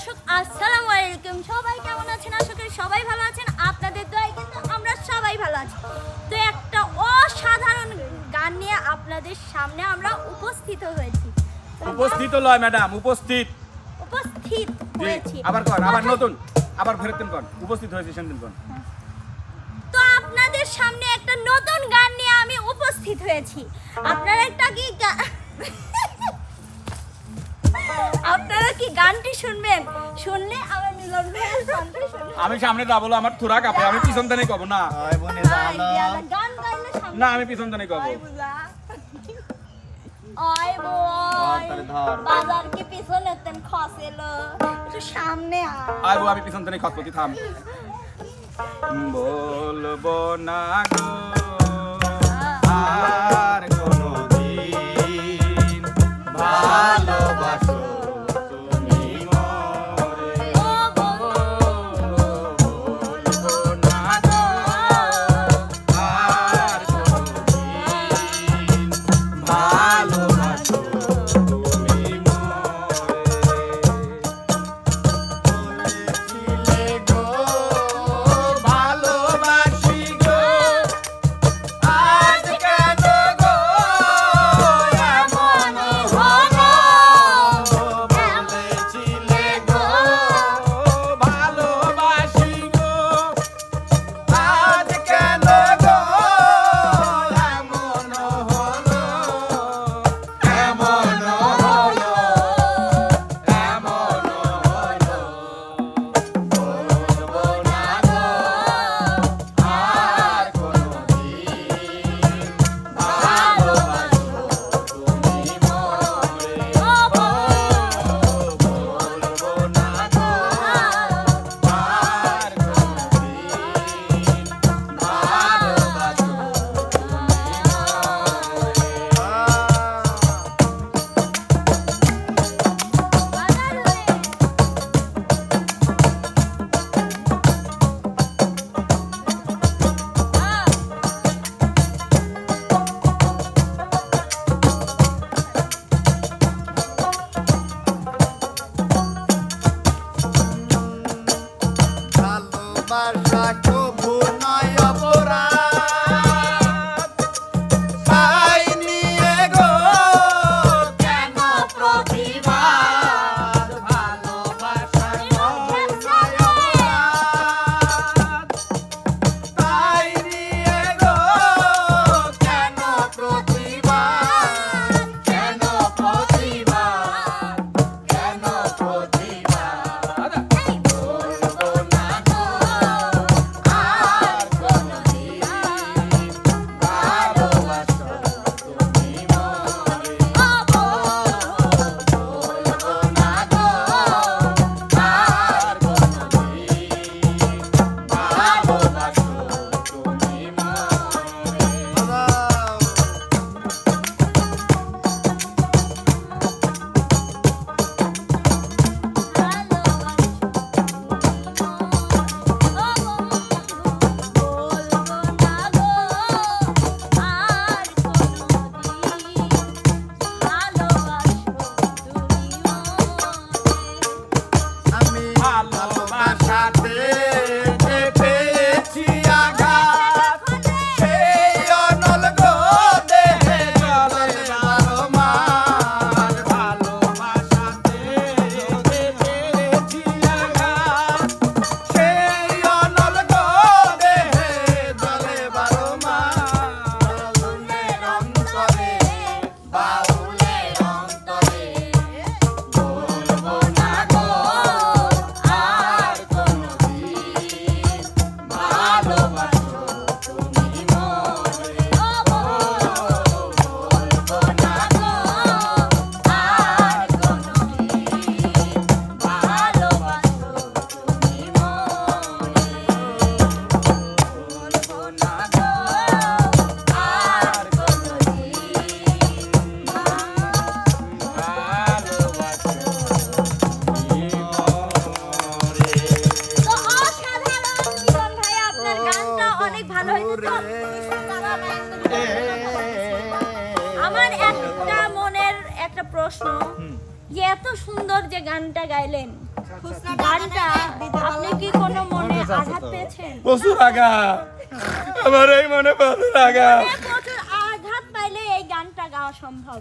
দর্শক আসসালামু আলাইকুম। সবাই কেমন আছেন? আশা করি সবাই ভালো আছেন। আপনাদের দোয়ায় কিন্তু আমরা সবাই ভালো আছি। তো একটা অসাধারণ গান নিয়ে আপনাদের সামনে আমরা উপস্থিত হয়েছি। উপস্থিত লয় ম্যাডাম উপস্থিত। উপস্থিত হয়েছি। আবার কর আবার নতুন আবার ফেরত কর। উপস্থিত হয়েছে সেদিন কর। তো আপনাদের সামনে একটা নতুন গান নিয়ে আমি উপস্থিত হয়েছি। আপনারা একটা কি আপনারা কি গানটি শুনবেন? শুনলে আমার মিলন ভাইয়ের গানটি শুনবেন। আমি সামনে যাব আমার থোড়া কাপে আমি পিছন দানে কব না। গান গাইলে না আমি পিছন দানে কব। বাজার কি পিছনে তেন খসেল? একটু সামনে আয়। আমি পিছন খসপতি থাম। বলব না গো আর কোনদিন ভালোবাসো প্রশ্ন যে এত সুন্দর যে গানটা গাইলেন গানটা আপনি কি কোনো মনে আঘাত পেয়েছেন? প্রচুর আঘাত। আমার এই মনে প্রচুর আঘাত। প্রচুর আঘাত পাইলে এই গানটা গাওয়া সম্ভব।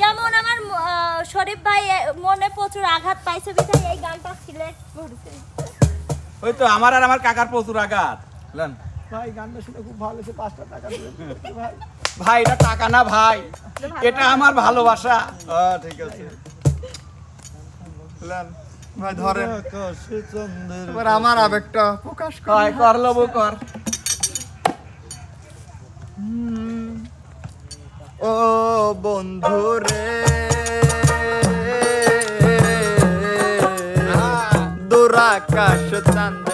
যেমন আমার আহ, শরীফ ভাই মনে প্রচুর আঘাত পাইছে বিধায় এই গানটা সিলেক্ট করছে। ওই তো আমার আর আমার কাকার প্রচুর আঘাত। বুঝলেন? ভাই গানটা শুনে খুব ভালো হয়েছে পাঁচটা টাকা দিলেন। ভাই ভাই এটা টাকা না ভাই। এটা আমার ভালোবাসা। ঠিক আছে। ভাই ধরেন। এবার আমার আবেগটা প্রকাশ কয় কর লবু কর। ও বন্ধু রে। দুরাকাশ চাঁদের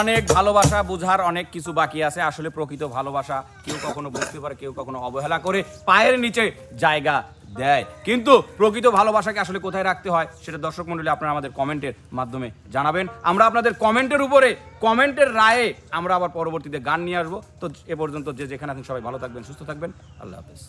অনেক ভালোবাসা, বোঝার অনেক কিছু বাকি আছে। আসলে প্রকৃত ভালোবাসা কেউ কখনো বুঝতে পারে, কেউ কখনো অবহেলা করে পায়ের নিচে জায়গা দেয়। কিন্তু প্রকৃত ভালোবাসাকে আসলে কোথায় রাখতে হয়, সেটা দর্শক মন্ডলী আপনারা আমাদের কমেন্টের মাধ্যমে জানাবেন। আমরা আপনাদের কমেন্টের উপরে, কমেন্টের রায়ে আমরা আবার পরবর্তীতে গান নিয়ে আসব। তো এ পর্যন্ত যে যেখানে আছেন সবাই ভালো থাকবেন, সুস্থ থাকবেন। আল্লাহ হাফেজ।